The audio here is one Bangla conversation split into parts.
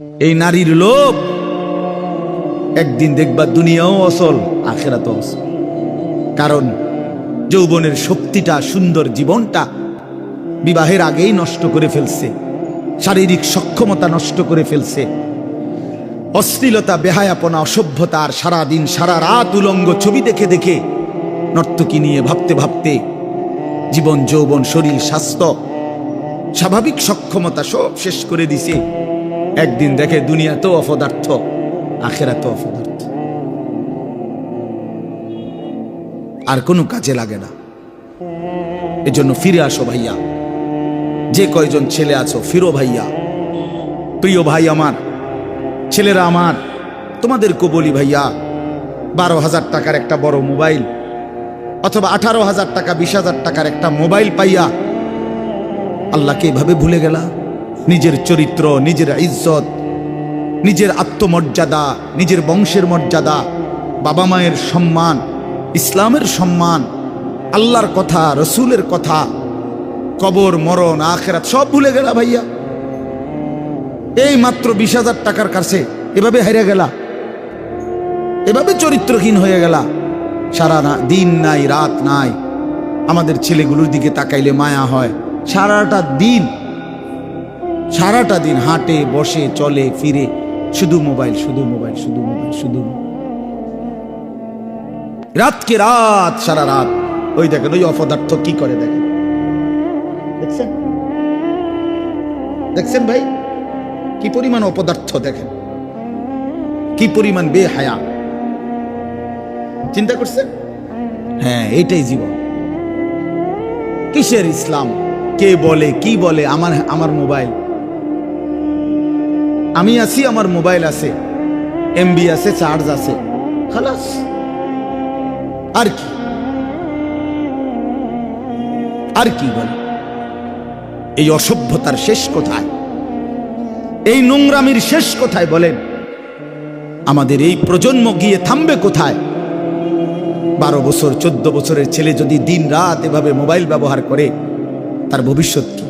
এই নারীর লোভ। একদিন দেখবা দুনিয়াও অসল আখেরাত অসল কারণ যৌবনের শক্তিটা, সুন্দর জীবনটা বিবাহের আগেই নষ্ট করে ফেলছে। শারীরিক সক্ষমতা নষ্ট করে ফেলছে। অশ্লীলতা, বেহায়াপনা, অসভ্যতা আর সারাদিন, সারা রাত উলঙ্গ ছবি দেখে দেখে নর্তকী নিয়ে ভাবতে ভাবতে জীবন, যৌবন, শরীর, স্বাস্থ্য, স্বাভাবিক সক্ষমতা সব শেষ করে দিছে। একদিন দেখে দুনিয়া তো অপদার্থ আখেরা তো অপদার্থ। আর কোনো কাজে লাগে না। এজন্য ফিরে আসো ভাইয়া। যে কয়জন ছেলে আছো, ফিরো ভাইয়া। প্রিয় ভাই আমার, ছেলেরা আমার, তোমাদেরকে বলি ভাইয়া, বারো হাজার টাকার একটা বড় মোবাইল অথবা আঠারো হাজার টাকা, বিশ হাজার টাকার একটা মোবাইল পাইয়া আল্লাহকে এভাবে ভুলে গেলা? নিজের চরিত্র, নিজের ইজ্জত, নিজের আত্মমর্যাদা, নিজের বংশের মর্যাদা, বাবা মায়ের সম্মান, ইসলামের সম্মান, আল্লাহর কথা, রসুলের কথা, কবর, মরণ, আখেরাত, সব ভুলে গেলা ভাইয়া। এই মাত্র বিশ হাজার টাকার কাছে এভাবে হেরে গেলা। এভাবে চরিত্রহীন হয়ে গেলা। সারা না দিন নাই, রাত নাই। আমাদের ছেলেগুলোর দিকে তাকাইলে মায়া হয়। সারাটা দিন সারাটা দিন হাঁটে, বসে, চলে, ফিরে। শুধু মোবাইল শুধু মোবাইল শুধু মোবাইল, শুধু রাতকে রাত, সারা রাত। ওই দেখেন, ওই অপদার্থ কি করে দেখেন? দেখছেন? দেখছেন ভাই? কি পরিমাণ অপদার্থ দেখেন? কি পরিমাণ বেহায়া? চিন্তা করছেন? হ্যাঁ এইটাই জীবন। কিসের ইসলাম? কে বলে, কি বলে? আমার আমার মোবাইল। আমি আছি, আমার মোবাইল আছে এমবি আছে চার্জ আছে। খালাস। আর কি? আর কি বলে? এই অসভ্যতার শেষ কোথায়? এই নোংরামির শেষ কোথায় বলেন? আমাদের এই প্রজন্ম গিয়ে থামবে কোথায়? বারো বছর, চোদ্দ বছরের ছেলে যদি দিন রাত এভাবে মোবাইল ব্যবহার করে, তার ভবিষ্যৎ কি?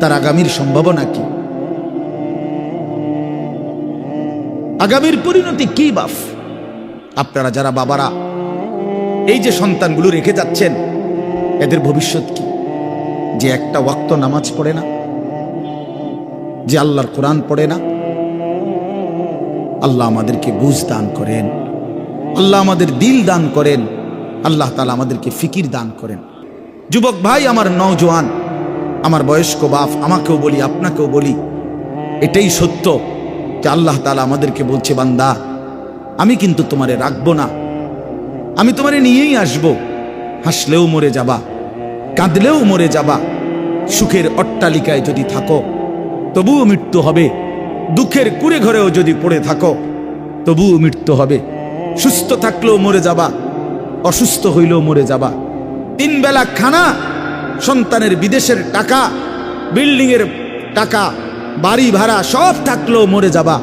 তার আগামীর সম্ভাবনা কি? আগামীর পরিণতি কি বাফ? আপনারা যারা বাবারা, এই যে সন্তানগুলো রেখে যাচ্ছেন, এদের ভবিষ্যৎ কি? যে একটা ওয়াক্ত নামাজ পড়ে না? যে আল্লাহর কোরআন পড়ে না? আল্লাহ আমাদেরকে বুঝ দান করেন। আল্লাহ আমাদের দিল দান করেন। আল্লাহ তালা আমাদেরকে ফিকির দান করেন। যুবক ভাই, আমার নওজোয়ান, আমার বয়স্ক বাপ, আমাকেও বলি, আপনাকেও বলি, এটাই সত্য। যে আল্লাহ তালা আমাদেরকে বলছে, বান্দা, আমি কিন্তু তোমারে রাখব না। আমি তোমারে নিয়েই আসব। হাসলেও মরে যাবা, কাঁদলেও মরে যাবা। সুখের অট্টালিকায় যদি থাকো, তবুও মৃত্যু হবে। দুঃখের কুড়ে ঘরেও যদি পড়ে থাকো, তবুও মৃত্যু হবে। সুস্থ থাকলেও মরে যাবা, অসুস্থ হইলেও মরে যাবা। তিন বেলা খানা, সন্তানের বিদেশের টাকা, বিল্ডিংয়ের টাকা বাড়ি ভাড়া সব থাকলেও মরে যাবা,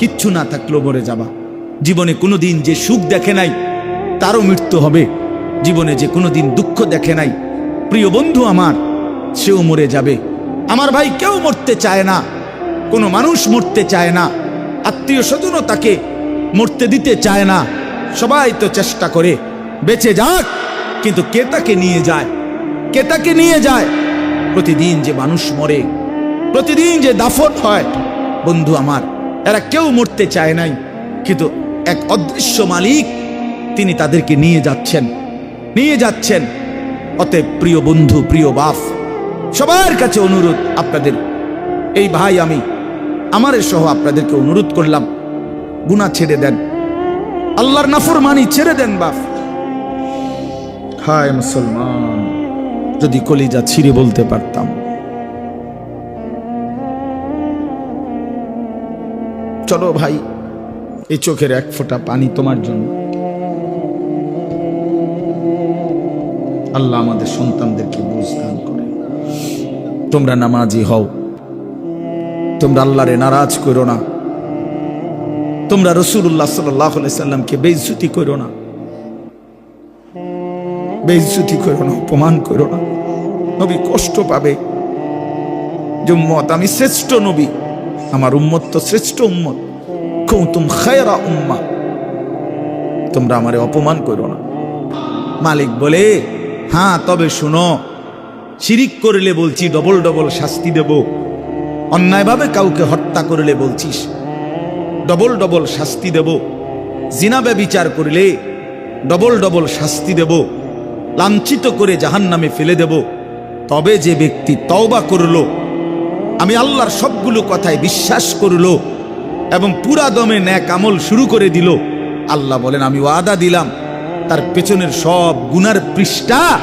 কিচ্ছু না থাকলেও মরে যাবা। জীবনে কোনো দিন যে সুখ দেখে নাই, তারও মৃত্যু হবে। জীবনে যে কোনো দিন দুঃখ দেখে নাই, প্রিয় বন্ধু আমার, সেও মরে যাবে। আমার ভাই কেউ মরতে চায় না, কোনো মানুষ মরতে চায় না, আত্মীয় স্বজনও তাকে মরতে দিতে চায় না। সবাই তো চেষ্টা করে, বেঁচে যাক, কিন্তু কে তাকে নিয়ে যায়? কে তাকে নিয়ে যায়? প্রতিদিন যে মানুষ মরে প্রতিদিন যে দাফন হয়, বন্ধু আমার, এরা কেউ মরতে চায় নাই, কিন্তু এক অদৃশ্য মালিক তিনি তাদেরকে নিয়ে যাচ্ছেন নিয়ে যাচ্ছেন। অতএব প্রিয় বন্ধু, প্রিয় বাপ, সবার কাছে অনুরোধ আপনাদের। এই ভাই আমি, আমার সহ আপনাদেরকে অনুরোধ করলাম গুণা ছেড়ে দেন। আল্লাহর নাফর মানি ছেড়ে দেন, বাপ। হায় মুসলমান, যদি কলিজা ছিঁড়ে বলতে পারতাম। চলো ভাই, এই চোখের এক ফোঁটা পানি তোমার জন্য। আল্লাহ আমাদের সন্তানদেরকে বুঝ দান করে। তোমরা নামাজি হও। তোমরা আল্লাহরে নারাজ করো না। তোমরা রসুল্লাহ সাল্লাহ সাল্লামকে বেইজ্জুতি করো না। বেইজ্জুতি করো না, অপমান করো না। নবী কষ্ট পাবে। যে মত আমি শ্রেষ্ঠ নবী। আমার উম্মত তো শ্রেষ্ঠ উম্মত। কৌতুম খায়রা উম্মা। তোমরা আমারে অপমান করো না। মালিক বলে হ্যাঁ তবে শুনো, শিরিক করলে বলছি ডবল ডবল শাস্তি দেব। অন্যায়ভাবে কাউকে হত্যা করলে বলছিস, ডবল ডবল শাস্তি দেব। জিনাবে বিচার করলে ডবল ডবল শাস্তি দেব। লাঞ্ছিত করে জাহান নামে ফেলে দেব। তবে যে ব্যক্তি তওবা করল আমি আল্লাহর সবগুলো কথায় বিশ্বাস করল এবং পুরা দমে ন্যাক আমল শুরু করে দিল। আল্লাহ বলেন, আমি ওয়াদা দিলাম, তার পেছনের সব গুনার পৃষ্ঠা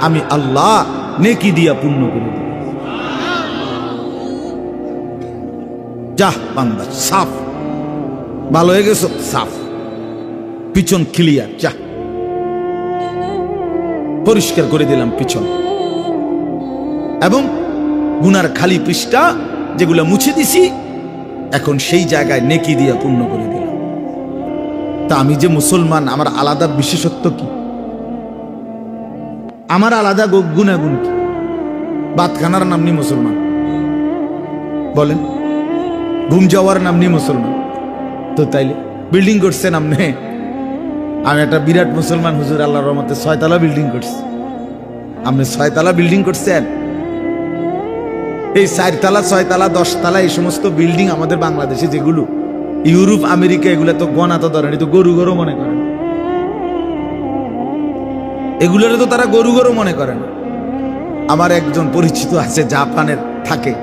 আমি আল্লাহ নেকি দিয়া পূর্ণ করে দিই যা বান্দা, সাফ। ভালো হয়ে গেছ? সাফ। পিছন ক্লিয়ার যা পরিষ্কার করে দিলাম পিছন। এবং গুনার খালি পৃষ্ঠা যেগুলো মুছে দিছি, এখন সেই জায়গায় নেকি দিয়া পূর্ণ করে দিলাম। তা আমি যে মুসলমান, আমার আলাদা বিশেষত্ব কি? আমার আলাদা গুণাগুণ কি? বাতখানার নাম নি মুসলমান। বলেন, ঘুম যাওয়ার নাম নি মুসলমান। তো তাইলে বিল্ডিং করছেন আপনি আমি একটা বিরাট মুসলমান, হুজুর আল্লাহ রহমতে ছয়তলা বিল্ডিং করছি। আপনি ছয়তলা বিল্ডিং করছেন? এই চারতলা, ছয়তলা, দশতলা এই সমস্ত বিল্ডিং আমাদের বাংলাদেশে যেগুলো, ইউরোপ, আমেরিকা, এগুলো তো গনা তো ধরেন তো গরু গরু মনে করেন এগুলোর তো তারা গরু গরু মনে করেন আমার একজন পরিচিত আছে, জাপানের, থাকে।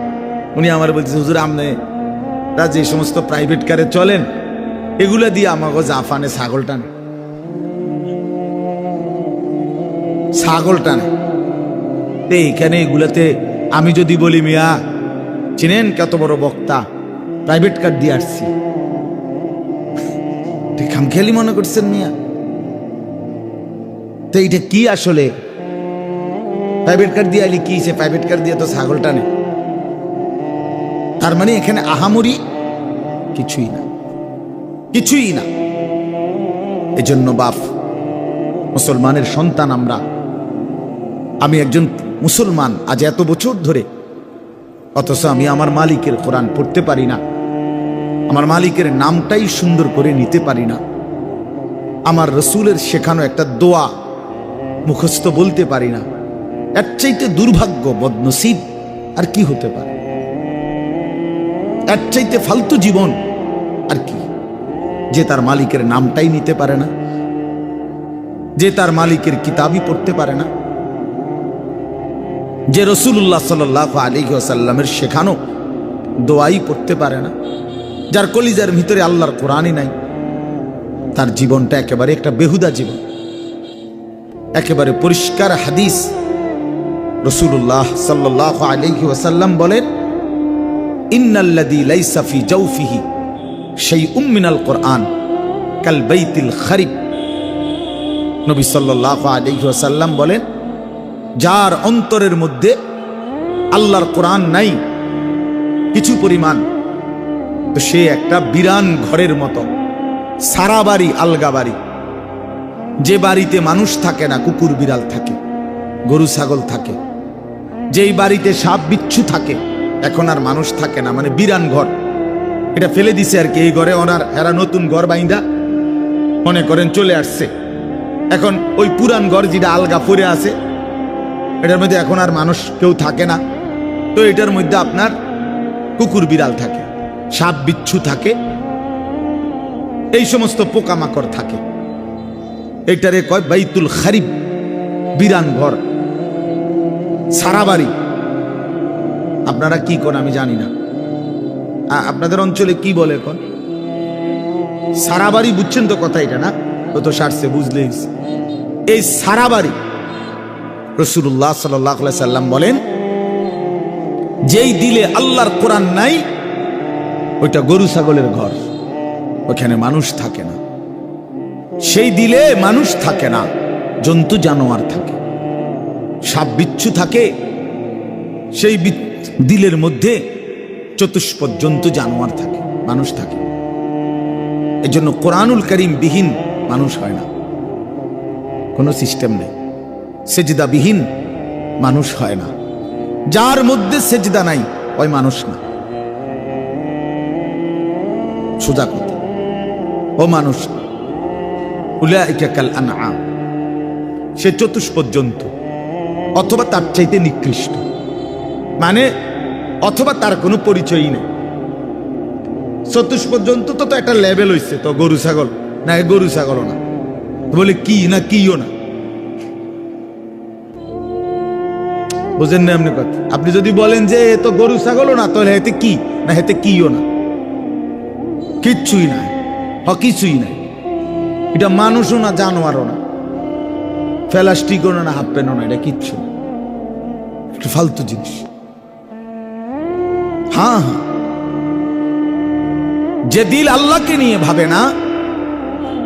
উনি আমার বলছে হুজুর, আপনি যে সমস্ত প্রাইভেট কারে চলেন। এগুলো দিয়ে আমাকে জাপানে ছাগল টানে। ছাগল টানে। এইখানে এগুলাতে আমি যদি বলি, মিয়া, চিনেন কত বড় বক্তা? প্রাইভেট কার দিয়ে আসছি। খামখেয়ালি মনে করছেন, মিয়া? তো এইটা কি আসলে? প্রাইভেট কার দিয়ে আলি কি সে প্রাইভেট কার দিয়ে তো ছাগল টানে? তার মানে এখানে আহামরি কিছুই না। কিছুই না। এজন্য বাপ, মুসলমানের সন্তান আমরা। আমি একজন মুসলমান আজ এত বছর ধরে। অথচ আমি আমার মালিকের কোরআন পড়তে পারি না। আমার মালিকের নামটাই সুন্দর করে নিতে পারি না। আমার রসুলের শেখানো একটা দোয়া মুখস্থ বলতে পারি না। এর চাইতে দুর্ভাগ্য, বদনসিব আর কি হতে পারে? এর চাইতে ফালতু জীবন আর কি? যে তার মালিকের নামটাই নিতে পারে না। যে তার মালিকের কিতাবই পড়তে পারে না। যে রসুল্লাহ সাল আলী আসাল্লামের শেখানো দোয়াই পড়তে পারে না, যার কলিজার ভিতরে আল্লাহর কোরআনই নাই, তার জীবনটা একেবারে একটা বেহুদা জীবন, একেবারে পরিষ্কার হাদিস। রসুল্লাহ সাল্লাহ আলহি ওয়াসাল্লাম বলেন ইন্নাল্লাদি লাইসাফি জৌফিহি সেই উম্মিনাল কোরআন কাল বাইতিল খারিব। নবী সাল্লাহ আলহি ওয়াসাল্লাম বলেন যার অন্তরের মধ্যে আল্লাহর কোরআন নাই, কিছু পরিমাণ। তো সে একটা বিরান ঘরের মতো, সারা বাড়ি আলগা বাড়ি। যে বাড়িতে মানুষ থাকে না, কুকুর, বিড়াল থাকে, গরু, ছাগল থাকে, যেই বাড়িতে সাপ, বিচ্ছু থাকে, এখন আর মানুষ থাকে না মানে বিরান ঘর। এটা ফেলে দিছে আর কি, এই ঘরে ওনার, এরা নতুন ঘর বাইন্দা, মনে করেন চলে আসছে। এখন ওই পুরান ঘর যেটা আলগা পরে আছে এটার মধ্যে এখন আর মানুষ কেউ থাকে না। তো এটার মধ্যে আপনার কুকুর বিড়াল থাকে, সাপ বিচ্ছু থাকে, এই সমস্ত পোকামাকড় থাকে। এটারে কয় বাইতুল খারিব, বিরান ঘর, সারা বাড়ি। আপনারা কি করেন আমি জানি না। আপনাদের অঞ্চলে কি বলে এখন? সারা বাড়ি বুঝছেন তো কথা এটা না? তো সারছে, বুঝলেই। এই সারা বাড়ি রসুল্লাহ সাল্লাহ সাল্লাম বলেন, যেই দিলে আল্লাহর কোরআন নাই, ওইটা গরু ছাগলের ঘর। ওখানে মানুষ থাকে না। সেই দিলে মানুষ থাকে না, জন্তু জানোয়ার থাকে। সাপ বিচ্ছু থাকে, সেই দিলের মধ্যে চতুষ্পদ জন্তু জানোয়ার থাকে, মানুষ থাকে। এই জন্য কোরআনুল করিম বিহীন মানুষ হয় না। কোনো সিস্টেম নেই। সেজদাবিহীন মানুষ হয় না। যার মধ্যে সেজদা নাই, ওই মানুষ না। সোজা কথা। ও মানুষ সে চতুষ্পদ জন্তু অথবা তার চাইতে নিকৃষ্ট। মানে অথবা তার কোনো পরিচয়ই নেই। চতুষ্পদ পর্যন্ত তো তো একটা লেভেল হইছে, তো গরু ছাগল। না, গরু ছাগল না। বলে, কি না, কিও না। বুঝেন না এমনি কথা। আপনি যদি বলেন যে এ তো গরু ছাগলও না, তাহলে হেতে কি? না হেতে কিও না। কিচ্ছুই নাই, হ, কিছুই নাই। এটা মানুষও না, জানোয়ারও না। প্লাস্টিকও না হাফ প্যান্টও না, এটা কিচ্ছু না। একটা ফালতু জিনিস। হ্যাঁ হ্যাঁ। যে দিল আল্লাহকে নিয়ে ভাবে না,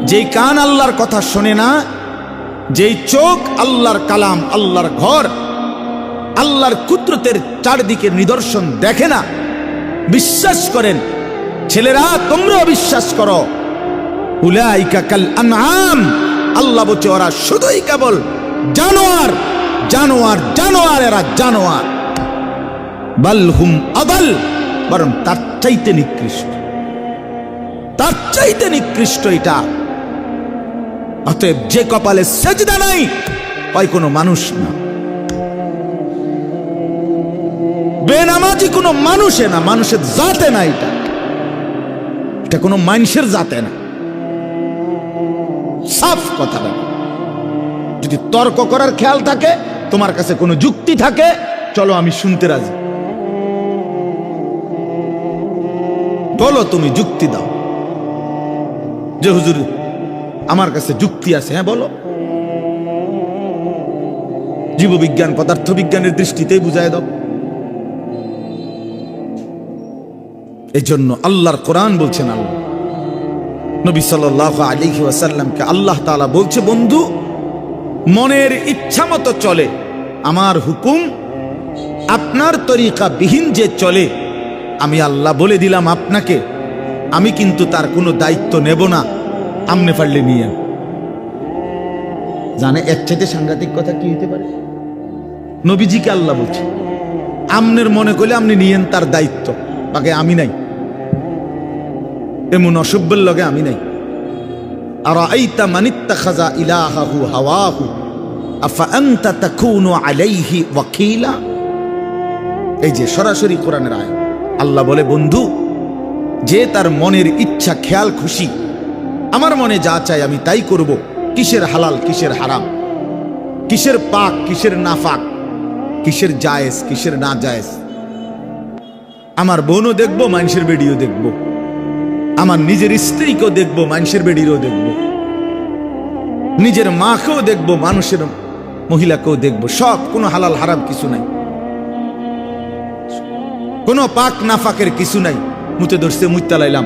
যেই কান আল্লাহর কথা শোনে না, যেই চোখ আল্লাহর কালাম, আল্লাহর ঘর আল্লাহর কুদরতের চারদিকে নিদর্শন দেখে না। বিশ্বাস করেন, ছেলেরা তোমরাও বিশ্বাস করো। উলাইকা আল্লাহ বলছে, ওরা শুধুই কেবল জানোয়ার জানোয়ার জানোয়ার, এরা জানোয়ার। বাল হুম আদাল। বরং তার চাইতে নিকৃষ্ট। তার চাইতে নিকৃষ্ট এটা। অতএব যে কপালে সেজদা নাই, হয় কোনো মানুষ না। বেনামাজি কোনো মানুষে না, মানুষের জাতে না এটা। এটা কোনো মানুষের জাতে না। সাফ কথা যদি তর্ক করার খেয়াল থাকে, তোমার কাছে কোনো যুক্তি থাকে, চলো আমি শুনতে রাজি। বলো তুমি যুক্তি দাও। যে হুজুর, আমার কাছে যুক্তি আছে হ্যাঁ বলো। জীববিজ্ঞান পদার্থ বিজ্ঞানের দৃষ্টিতেই বুঝায় দাও। এই জন্য আল্লাহর কোরআন বলছেন আল্লাহ। নবী সাল্লাহ আলিহি ওয়াসাল্লামকে আল্লাহ তাআলা বলছে, বন্ধু, মনের ইচ্ছা মতো চলে। আমার হুকুম, আপনার তরিকা বিহীন যে চলে, আমি আল্লাহ বলে দিলাম আপনাকে। আমি কিন্তু তার কোনো দায়িত্ব নেব না। আমনে পারলে নিয়ে জানে, এর চাইতে সাংঘাতিক কথা কি হতে পারে? নবীজিকে আল্লাহ বলছে, আমনের মনে করলে আপনি নিয়েন তার দায়িত্ব, বাকি আমি নাই। এমন অসভ্যের লগে আমি নাই। আর আইতা মানিত্তা খাজা ইলাহাহু হাওয়াহু, আফা আনতা তাকুনু আলাইহি ওয়াকিলা? এই যে সরাসরি কোরআনের আয় আল্লাহ বলে, বন্ধু, যে তার মনের ইচ্ছা, খেয়াল, খুশি, আমার মনে যা চাই আমি তাই করব। কিসের হালাল, কিসের হারাম? কিসের পাক, কিসের নাফাক? কিসের জায়েজ, কিসের না জায়েজ আমার বোনও দেখব, মানুষের বেডিও দেখব। আমার নিজের স্ত্রীকেও দেখব, মানুষের বেডিরও দেখব। নিজের মাকেও দেখব, মানুষের মহিলাকেও দেখব। সব, কোনো হালাল হারাম কিছু নাই। কোনো পাক নাফাকের কিছু নাই। মুতে ধরছে মুইতা লাইলাম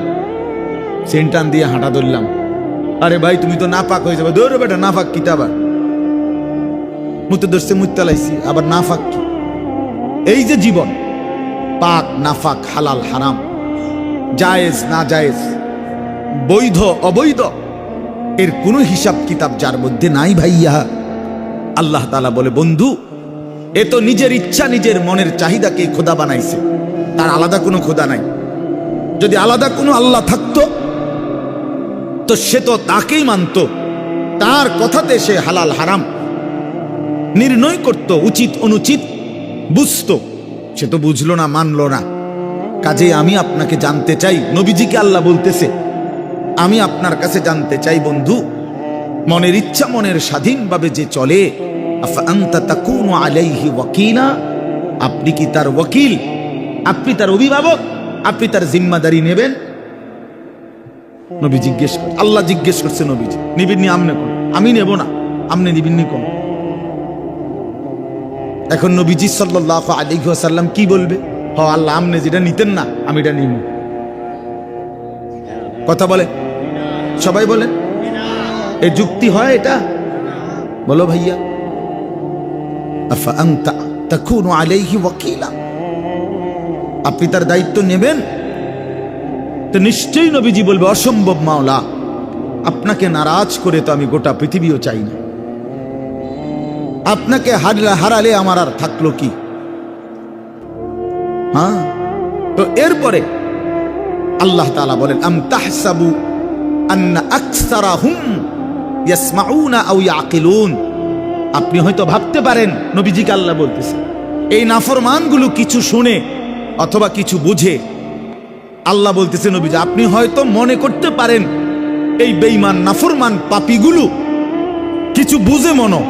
সেন্টান দিয়ে হাঁটা ধরলাম। আরে ভাই, তুমি তো নাপাক হয়ে যাবে। দৌড়ো বেটা, নাফাক কি আবার? মুতে ধরছে মুইতা লাইছি আবার নাফাক কি? এই যে জীবন, পাক, নাফাক, হালাল, হারাম। জায়েজ, না জায়েজ? বৈধ, অবৈধ? এর কোনো হিসাব কিতাব যার মধ্যে নাই ভাইয়া। আল্লাহ তালা বলে, বন্ধু, এ তো নিজের ইচ্ছা, নিজের মনের চাহিদাকে খোদা বানাইছে। তার আলাদা কোনো খোদা নাই। যদি আলাদা কোনো আল্লাহ থাকতো, তো সে তো তাকেই মানত। তার কথাতে সে হালাল, হারাম। নির্ণয় করত, উচিত, অনুচিত, বুঝত। সে তো বুঝলো না, মানলো না। কাজে আমি আপনাকে জানতে চাই। নবীজিকে আল্লাহ বলতেছে, আমি আপনার কাছে জানতে চাই বন্ধু, মনের ইচ্ছা, মনের স্বাধীনভাবে যে চলে আলাইহি আপনি কি তার ওয়াকিল? আপনি তার অভিভাবক? আপনি তার জিম্মাদারি নেবেন? নবী জিজ্ঞেস কর আল্লাহ জিজ্ঞেস করছে নবীজি নিবিন্নি আমনে কোন, আমি নেব না, আমনে নিবিন্নি কোন। এখন নবীজি সাল্লাহ আলাইহি ওয়াসাল্লাম কি বলবে? আল্লাহ আমনে যেটা নিতেন না, আমি এটা নিব কথা বলে? সবাই বলে? এ যুক্তি হয় এটা? বলো ভাইয়া। আপনি তার দায়িত্ব নেবেন? তো নিশ্চয়ই নবীজি বলবে, অসম্ভব মাওলা, আপনাকে নারাজ করে তো আমি গোটা পৃথিবীও চাই না। আপনাকে হারালে আমার আর থাকল কি? হ্যাঁ? তো এরপরে আল্লাহ তাআলা বলেন, আম তাহসাবু আন্না আকসারাহুম ইয়াসমাউনা আও ইয়াকিলুন? আপনি হয়তো ভাবতে পারেন, নবীজিকে আল্লাহ বলতেছে, এই নাফরমানগুলো কিছু শুনে অথবা কিছু বুঝে আল্লাহ বলতেছে নবীজি, আপনি হয়তো মনে করতে পারেন, এই বেঈমান নাফরমান পাপিগুলো কিছু বুঝে মনো,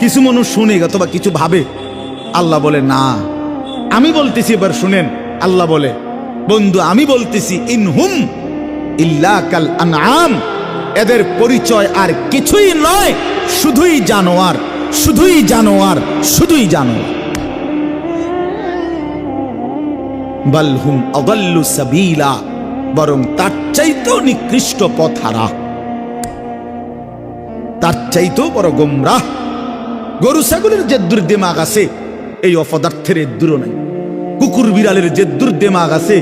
কিছু মানুষ শুনে অথবা কিছু ভাবে। আল্লাহ বলে, না। আমি বলতেছি, এবার শুনেন, আল্লাহ বলে, বন্ধু, আমি বলতেছি, ইনহুম ইল্লা কাল আনআম। এদের পরিচয় আর কিছুই নয়, শুধুই জানোয়ার শুধুই জানোয়ার শুধুই জানোয়ার। বালহুম অগল্লু সাবিলা, বরং তার চাইতেও নিকৃষ্ট পথ হারা তার চাইতেও বড় গোমরাহ। গরু, ছাগলের যে দুর্দেমাগ আছে, এই অপদার্থের এদ্দুরও নাই। কুকুর বিড়ালের যে দুর্দেমাগ আছে,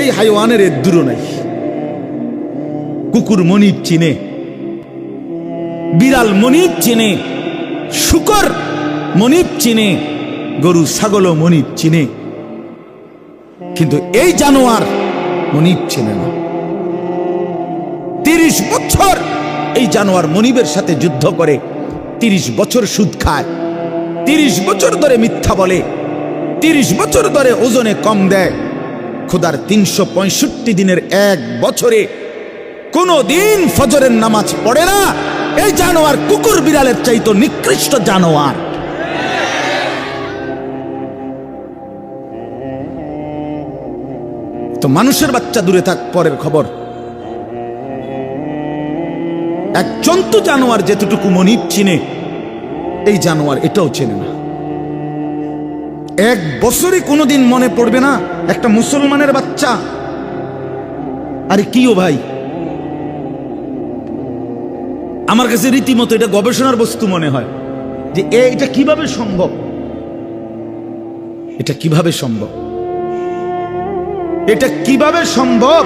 এই হাইওয়ানের এদ্দুরও নাই। কুকুর মনিব চিনে, বিড়াল মনিব চিনে, শুকর মনিব চিনে, গরু ছাগলও মনিব চিনে। কিন্তু এই জানোয়ার মনিব চিনে না। তিরিশ বছর এই জানোয়ার মনিবের সাথে যুদ্ধ করে, তিরিশ বছর সুদ খায়, তিরিশ বছর ধরে মিথ্যা বলে তিরিশ বছর ধরে ওজনে কম দেয়। খোদার তিনশো দিনের এক বছরে কোনো দিন ফজরের নামাজ পড়ে না। এই জানোয়ার কুকুর বিড়ালের চাইতো নিকৃষ্ট জানোয়ার। তো মানুষের বাচ্চা দূরে থাক, পরের খবর। এক জন্তু জানোয়ার যেতটুকু মনিব চিনে, এই জানোয়ার এটাও চেনে না। এক বছরে কোনোদিন মনে পড়বে না একটা মুসলমানের বাচ্চা। আরে কি ও ভাই? আমার কাছে রীতিমতো এটা গবেষণার বস্তু মনে হয় যে এটা কীভাবে সম্ভব? এটা কীভাবে সম্ভব? এটা কীভাবে সম্ভব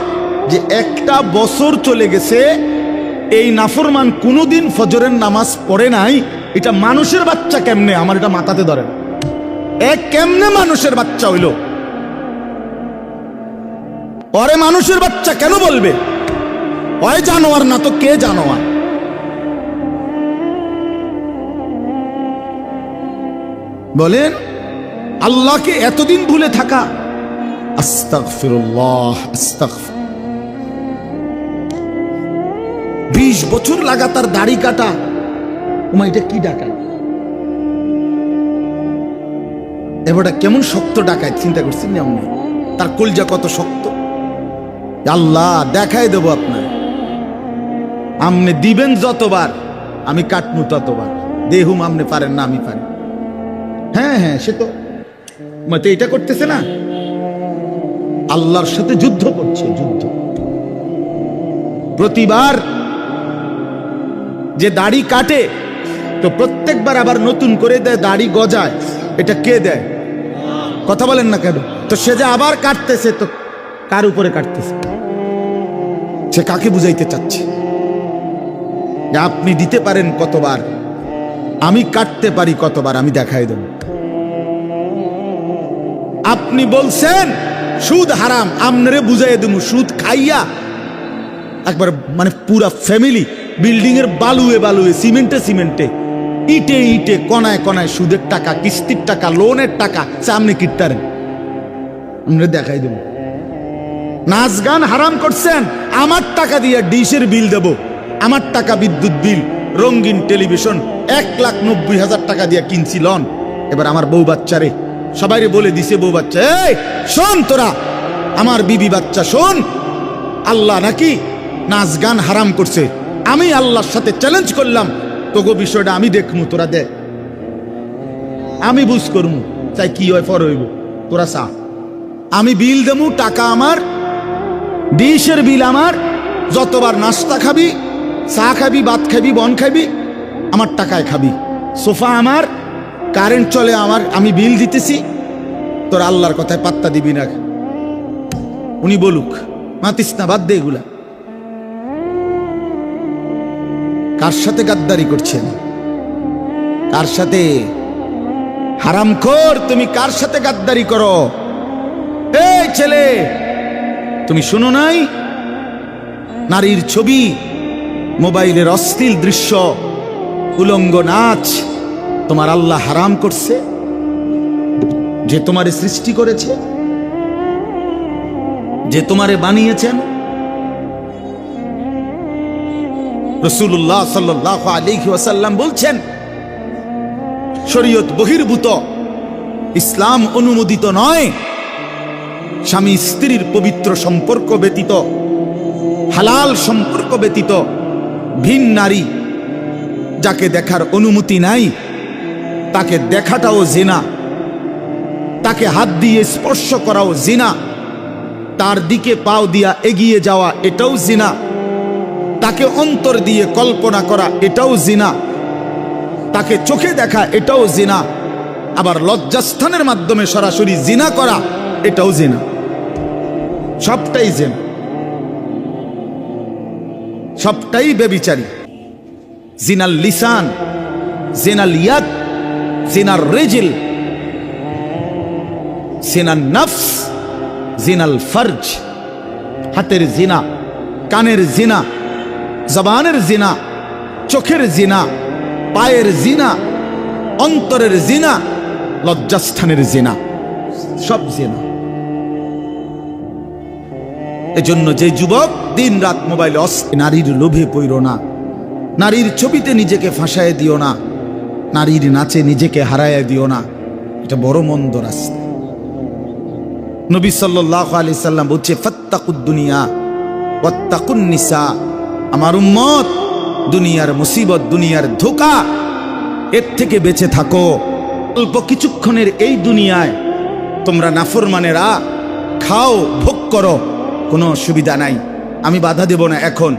যে একটা বছর চলে গেছে, এই নাফরমান কোনোদিন ফজরের নামাজ পড়ে নাই, এটা মানুষের বাচ্চা কেমনে? আমার এটা মাথাতে ধরে না। কেমনে মানুষের বাচ্চা হইল? পরে মানুষের বাচ্চা কেন বলবে? ওই জানোয়ার না তো কে জানোয়ার? বলেন, আল্লাহকে এতদিন ভুলে থাকা। বিশ বছর লাগাতার দাড়ি কাটা। ওমা এটা কি ডাকায় এবারটা কেমন শক্ত ডাকায়, চিন্তা করছেন আপনি তার কলজা কত শক্ত। আল্লাহ, দেখাই দেবো আপনার আমনে দিবেন যতবার, আমি কাটমু ততবার। দেহুম আমনে পারেন না, আমি পারি। হ্যাঁ হ্যাঁ সে তো মতে এটা করতেছে না? আল্লাহর সাথে যুদ্ধ করছে, যুদ্ধ। প্রতিবার যে দাড়ি কাটে, তো প্রত্যেকবার আবার নতুন করে দেয়, দাড়ি গজায়। এটা কে দেয়? কথা বলেন না কেন? তো সে যে আবার কাটতেছে তো কার উপরে কাটতেছে? সে কাকে বুঝাইতে চাচ্ছে? যে আপনি দিতে পারেন কতবার, আমি কাটতে পারি কতবার, আমি দেখাই দেব। আপনি বলছেন, সুদ হারাম, আমনরে বুঝাই দেবো সুদ খাইয়া, একবার মানে পুরা ফ্যামিলি বিল্ডিং এর বালুয়ে বালুয়ে সিমেন্টে সিমেন্টে ইটে ইটে কনায় কনায় সুদের টাকা, কিস্তির টাকা, লোনের টাকা সামনে কিটতারেন আমরা দেখাই দেব। নাচ গান হারাম করছেন, আমার টাকা দিয়ে ডিশের বিল দেব। আমার টাকা বিদ্যুৎ বিল, রঙিন টেলিভিশন, এক লাখ নব্বই হাজার টাকা দিয়ে কিনছি লন। এবার আমার বউ বাচ্চারে সবাই বলে দিছে বউ বাচ্চা, এই, শোন তোরা, আমার বিবি বাচ্চা, শোন, আল্লাহ নাকি নাচ গান হারাম করছে। আমি আল্লাহর সাথে চ্যালেঞ্জ করলাম তোগো বিষয়টা আমি দেখমু, তোরা দেখ আমি বুঝ করমু চাই কি হয় ফর হইব। তোরা চা। আমি বিল দেমু, টাকা আমার, ডিশের বিল আমার, যতবার নাস্তা খাবি, চা খাবি, ভাত খাবি, বন খাবি, আমার টাকায় খাবি। সোফা আমার, কারেন্ট চলে আমার, আমি বিল দিতেছি। তোর আল্লাহর কথায় পাত্তা দিবি না। উনি বলুক, মাতিস না, বাদ দে এগুলা। কার সাথে গাদ্দারি করছেন? কার সাথে? হারামখোর তুমি কার সাথে গাদ্দারি করো? এই ছেলে, তুমি শুনো নাই? নারীর ছবি, মোবাইলের অশ্লীল দৃশ্য, উলঙ্গ নাচ, তোমার আল্লাহ হারাম করছে? যে তোমারে সৃষ্টি করেছে? যে তোমারে বানিয়েছেন? রসুল্লাহ সাল্লাহ আলিহি ওয়াসাল্লাম বলছেন, শরীয়ত বহির্ভূত, ইসলাম অনুমোদিত নয়, স্বামী স্ত্রীর পবিত্র সম্পর্ক ব্যতীত, হালাল সম্পর্ক ব্যতীত, ভিন নারী যাকে দেখার অনুমতি নাই, তাকে দেখাটাও জিনা, তাকে হাত দিয়ে স্পর্শ করাও জিনা, তার দিকে পাও দিয়া এগিয়ে যাওয়া এটাও জিনা। তাকে অন্তর দিয়ে কল্পনা করা, এটাও জিনা। তাকে চোখে দেখা, এটাও জিনা। আবার লজ্জাস্থানের মাধ্যমে সরাসরি জিনা করা, এটাও জিনা। সবটাই জেন। সবটাই বেবিচারী। জিনাল লিসান, জিনাল ইয়াদ জিনার রেজিল, জিনাল নফস, জিনাল ফরজ। হাতের জিনা, কানের জিনা। জবানের জিনা, চোখের জিনা, পায়ের জিনা, অন্তরের জিনা, লজ্জাস্থানের জিনা, সব জিনা। এজন্য যে যুবক দিন রাত মোবাইলে অস- নারীর লোভে পইর না। নারীর ছবিতে নিজেকে ফাঁসায় দিও না। নারীর নাচে নিজেকে হারায় দিও না। এটা বড় মন্দ রাস্তা। নবী সাল্লাহ আলি সাল্লাম বলছে, ফত্তাকুদ দুনিয়া, ওয়াত্তাকুন নিসা। আমার উম্মত, দুনিয়ার মুসিবত, দুনিয়ার ধোকা, এর থেকে বেঁচে থাকো। অল্প কিছুক্ষণের এই দুনিয়ায় তোমরা নাফরমানেরা খাও, ভোগ করো, কোনো অসুবিধা নাই। আমি বাধা দেব না এখন,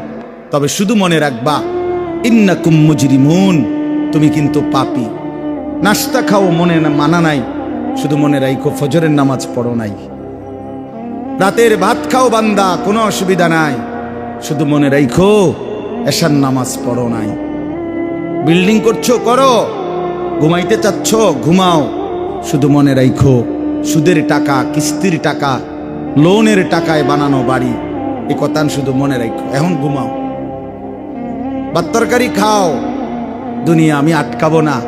তবে শুধু মনে রাখবা, ইন্নাকুম মুজরিমুন, তুমি কিন্তু পাপি। নাস্তা খাও মনে মানা নাই, শুধু মনে রাখো ফজরের নামাজ পড়ো নাই। রাতের ভাত খাও বান্দা, কোনো অসুবিধা নাই। শুধু মনে রাখো এশার নামাজ পড়ো নাই। বিল্ডিং করছ, করো। ঘুমাইতে চাচ্ছ, ঘুমাও। শুধু মনে রাখো সুদের টাকা, কিস্তির টাকা, লোনের টাকায় বানানো বাড়ি, এ কথা শুধু মনে রাখো এখন ঘুমাও। তরকারি খাও। দুনিয়া আমি আটকাবো না।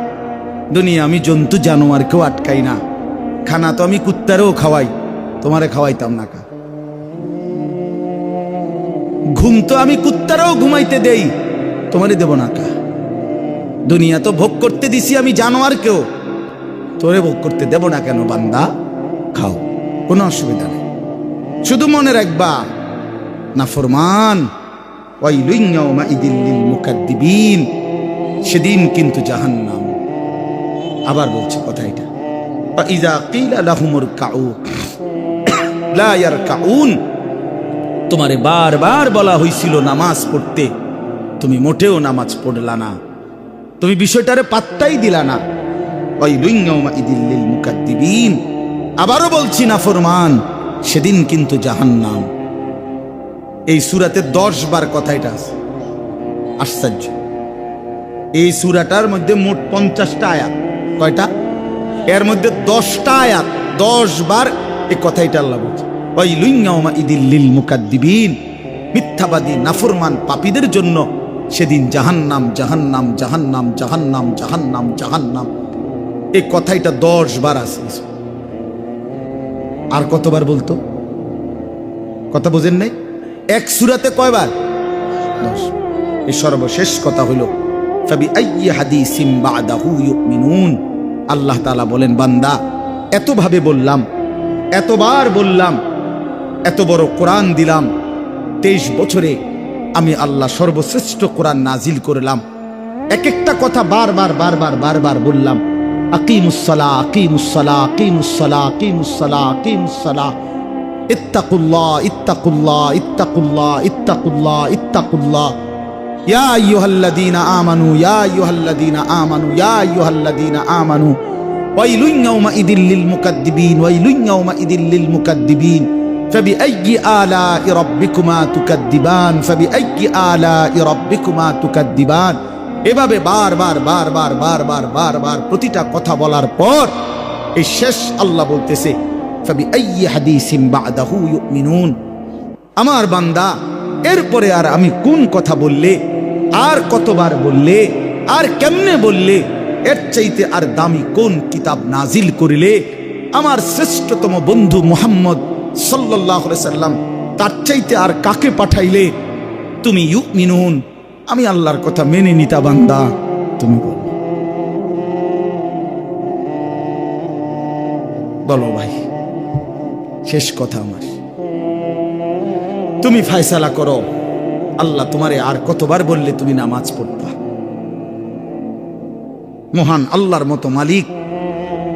দুনিয়া আমি জন্তু, জানোয়ারকেও আটকাই না। খানা তো আমি কুত্তারেও খাওয়াই, তোমারে খাওয়াইতাম না কা। ঘুম তো আমি কুত্তারাও ঘুমাইতে দেই। তোমারই দেব না কা দুনিয়া তো ভোগ করতে দিছি আমি জানোয়ারকেও। তোরে ভোগ করতে দেব না কেন, বান্দা? খাও, কোনো অসুবিধা নেই। শুধু মনে রাখবা, না ফরমান সেদিন কিন্তু জাহান্নাম। আবার বলছে কথা এটা। ইজা কিলা লাহুমুর কাউ লা ইয়ারকাউন তোমারে বারবার বলা হয়েছিল নামাজ পড়তে। তুমি মোটেও নামাজ পড়লা না। তুমি বিষয়টারে পাত্তাই দিলা না। আবারও বলছি না ফরমান, সেদিন কিন্তু জাহান্নাম। এই সুরাতে দশ বার কথা এটা আছে। আশ্চর্য। এই সুরাটার মধ্যে মোট পঞ্চাশটা আয়াত। কয়টা? এর মধ্যে দশটা আয়াত, দশ বার এই কথাইটা আল্লাহ বলছে। ওয়াইলুইয়াউমা ইদিল্লিল মুকাদ্দিবিন। মিথ্যাবাদী, নাফরমান পাপীদের জন্য সেদিন জাহান্নাম জাহান্নাম জাহান্নাম জাহান্নাম জাহান্নাম জাহান্নাম। এই কথাইটা দশ বার আছে। আর কতবার বলতো? কথা বোঝেন নাই? এক সুরাতে কয়বার? দশ। এই সর্বশেষ কথা হইল, ফাবি আইয়ি হাদিসিম বাদাহু ইউমিনুন। আল্লাহ তাআলা বলেন, বান্দা, এতভাবে বললাম, এতবার বললাম এত বড় কোরআন দিলাম, তেইশ বছরে আমি আল্লাহ সর্বশ্রেষ্ঠ কোরআন নাজিল করলাম। এক একটা কথা বারবার বারবার বারবার বললাম আকিমুসলা আকিমুসলা আকিমুসলা আকিমুসলা আকিমুসলা ইত্তাকুল্লাহ ইত্তাকুল্লাহ ইত্তাকুল্লাহ ইত্তাকুল্লাহ ইত্তাকুল্লাহ। ইয়া আমানু, ইয়া আইয়ুহাল্লাযীনা আমানু, ইয়া আইয়ুহাল্লাযীনা আমানু فبأي آلاء ربكما تكذبان فبأي آلاء ربكما تكذبان এভাবে বারবার বারবার বারবার বারবার প্রতিটা কথা বলার পর এই শেষ আল্লাহ বলতেছে ফাবি আইয়ি হাদিসিম বাদাহু ইউমিনুন আমার বান্দা এরপরে আর আমি কোন কথা বললে আর কতবার বললে আর কেমনে বললে এর চাইতে আর দামি কোন কিতাব নাজিল করিলে আমার শ্রেষ্ঠতম বন্ধু মোহাম্মদ সাল্লাহ সাল্লাম তার চাইতে আর কাকে পাঠাইলে? তুমি ইউক মিনুন আমি আল্লাহর কথা মেনে নিতা বান্দা তুমি বলো। বলো ভাই শেষ কথা আমার। তুমি ফায়সালা করো আল্লাহ তোমারে আর কতবার বললে তুমি নামাজ পড়তা? মহান আল্লাহর মতো মালিক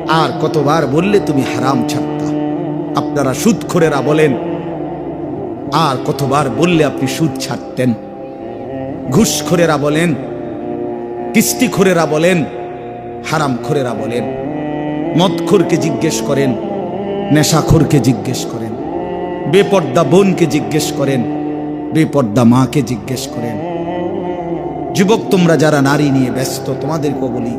আর কতবার বললে তুমি হারাম ছাড়তা? আপনারা সুদখোরেরা বলেন, আর কতবার বললে আপনি সুদ ছাড়তেন? ঘুষখোরেরা বলেন, কিস্তিখোরেরা বলেন, হারামখোরেরা বলেন, মদখোরকে জিজ্ঞেস করেন, নেশাখোরকে জিজ্ঞেস করেন, বেপর্দা বোনকে জিজ্ঞেস করেন, বেপর্দা মাকে জিজ্ঞেস করেন, যুবক তোমরা যারা নারী নিয়ে ব্যস্ত তোমাদেরকে বলি,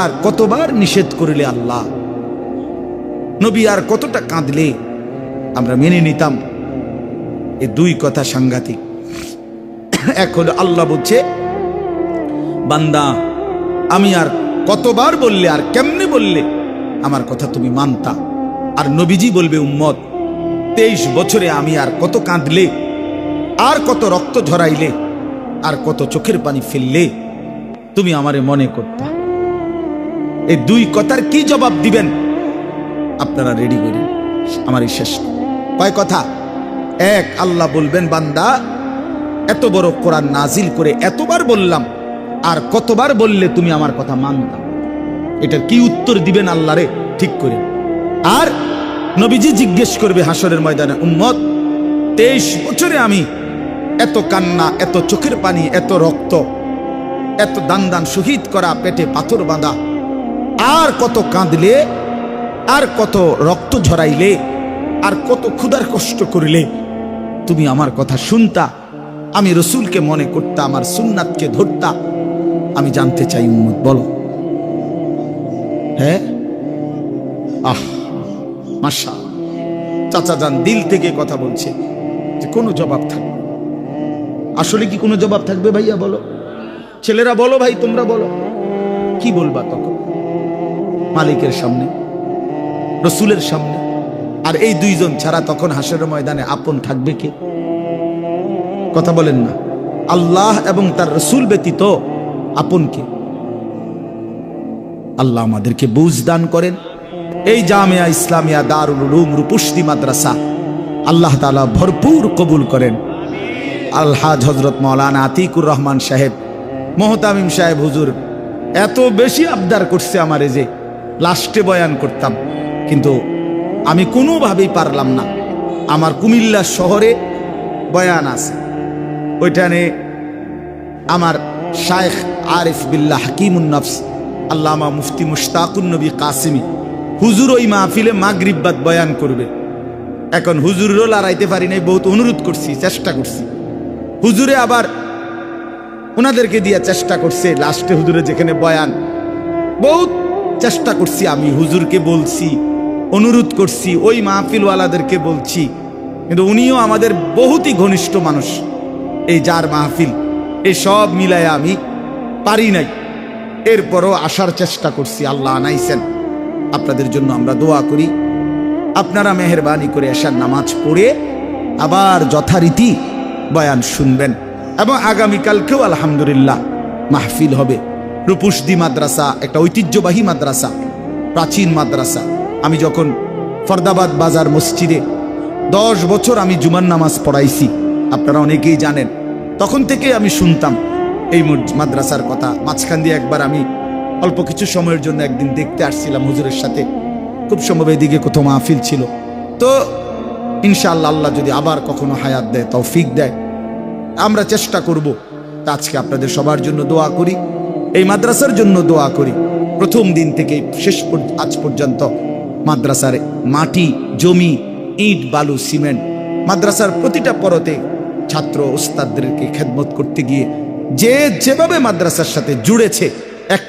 আর কতবার নিষেধ করিলে আল্লাহ নবী আর কতটা কাঁদলে? আমরা মেনে নিতাম। এ দুই কথা সাংঘাতিক। এখন আল্লাহ বলছে, বান্দা, আমি আর কতবার বললে আর কেমনে বললে? আমার কথা তুমি মানতা। আর নবীজি বলবে, উম্মত, তেইশ বছরে আমি আর কত কাঁদলে? আর কত রক্ত ঝরাইলে? আর কত চোখের পানি ফেললে? তুমি আমারে মনে করতা। এই দুই কথার কি জবাব দিবেন? আপনারা রেডি করেন আমার এই শেষ কয় কথা? এক, আল্লাহ বলবেন, বান্দা, এত বড় কোরআন নাজিল করে এতবার বললাম, আর কতবার বললে তুমি আমার কথা মানতাম এটার কি উত্তর দিবেন আল্লাহরে ঠিক করে। আর নবীজি জিজ্ঞেস করবে হাসরের ময়দানে, উম্মত, তেইশ বছরে আমি এত কান্না, এত চোখের পানি, এত রক্ত, এত দান দান শহীদ করা, পেটে পাথর বাঁধা, আর কত কাঁদলে আর কত রক্ত ঝরাইলে, আর কত ক্ষুধার কষ্ট করিলে। তুমি আমার কথা শুনতা, আমি রসুলকে মনে করতা, আমার সুন্নাতকে ধরতা। আমি জানতে চাই, উম্মত, বলো। হ্যাঁ? আহ মাসা চাচা যান, দিল থেকে কথা বলছে যে কোনো জবাব থাকবে। আসলে কি কোনো জবাব থাকবে ভাইয়া, বলো? ছেলেরা বলো ভাই, তোমরা বলো। কি বলবা তখন? মালিকের সামনে। রসুলের সামনে। আর এই দুইজন ছাড়া তখন হাসের ময়দানে আপন থাকবে কে? কথা বলেন না। আল্লাহ এবং তার রসুল ব্যতীত আপন কে? আল্লাহ আমাদেরকে বুঝ দান করেন। এই জামিয়া ইসলামিয়া দারুল উলুম রূপুষ্টি মাদ্রাসা আল্লাহ তালা ভরপুর কবুল করেন। আলহাজ হজরত মৌলানা আতিকুর রহমান সাহেব, মোহতামিম সাহেব হুজুর, এত বেশি আবদার করছে আমারে যে লাস্টে বয়ান করতাম। কিন্তু আমি কোনোভাবেই পারলাম না। আমার কুমিল্লা শহরে বয়ান আছে। ওইখানে আমার শায়েখ আরিফ বিল্লাহ হাকিমুন নফস, আল্লামা মুফতি মুশতাকুন নবী কাসিমি হুজুর ওই মাহফিলে মাগরিব্বাদ বয়ান করবে। এখন হুজুরেরও লড়াইতে পারি নাই, বহুত অনুরোধ করছি, চেষ্টা করছি। হুজুরে আবার ওনাদেরকে দিয়ে চেষ্টা করছে, লাস্টে হুজুরে যেখানে বয়ান, বহুত চেষ্টা করছি আমি, হুজুরকে বলছি অনুরোধ করছি, ওই মাহফিলওয়ালাদেরকে বলছি, কিন্তু উনিও আমাদের বহুতই ঘনিষ্ঠ মানুষ, এই যার মাহফিল এই সব মিলায় আমি পারি নাই। এরপরও আসার চেষ্টা করছি, আল্লাহ আনাইছেন। আপনাদের জন্য আমরা দোয়া করি। আপনারা মেহরবানি করে আসার নামাজ পড়ে আবার যথারীতি বয়ান শুনবেন এবং আগামীকালকেও আলহামদুলিল্লাহ মাহফিল হবে। রূপুসদি মাদ্রাসা, একটা ঐতিহ্যবাহী মাদ্রাসা, প্রাচীন মাদ্রাসা। আমি যখন ফরদাবাদ বাজার মসজিদে দশ বছর আমি জুমার নামাজ পড়াইছি, আপনারা অনেকেই জানেন, তখন থেকে আমি শুনতাম এই মাদ্রাসার কথা। মাঝখান দিয়ে একবার আমি অল্প কিছু সময়ের জন্য একদিন দেখতে আসছিলাম হুজুরের সাথে। খুব সম্ভব এদিকে কোথাও মাহফিল ছিল। তো ইনশাআল্লাহ আল্লাহ যদি আবার কখনো হায়াত দেয়, তৌফিক দেয়, আমরা চেষ্টা করব। তা আজকে আপনাদের সবার জন্য দোয়া করি, এই মাদ্রাসার জন্য দোয়া করি। প্রথম দিন থেকে শেষ আজ পর্যন্ত মাদ্রাসার মাটি, জমি, ইট, বালু, সিমেন্ট মাদ্রাসার প্রতিটা পরতে ছাত্র ওস্তাদদেরকে খেদমত করতে গিয়ে যে যেভাবে মাদ্রাসার সাথে জুড়েছে, এক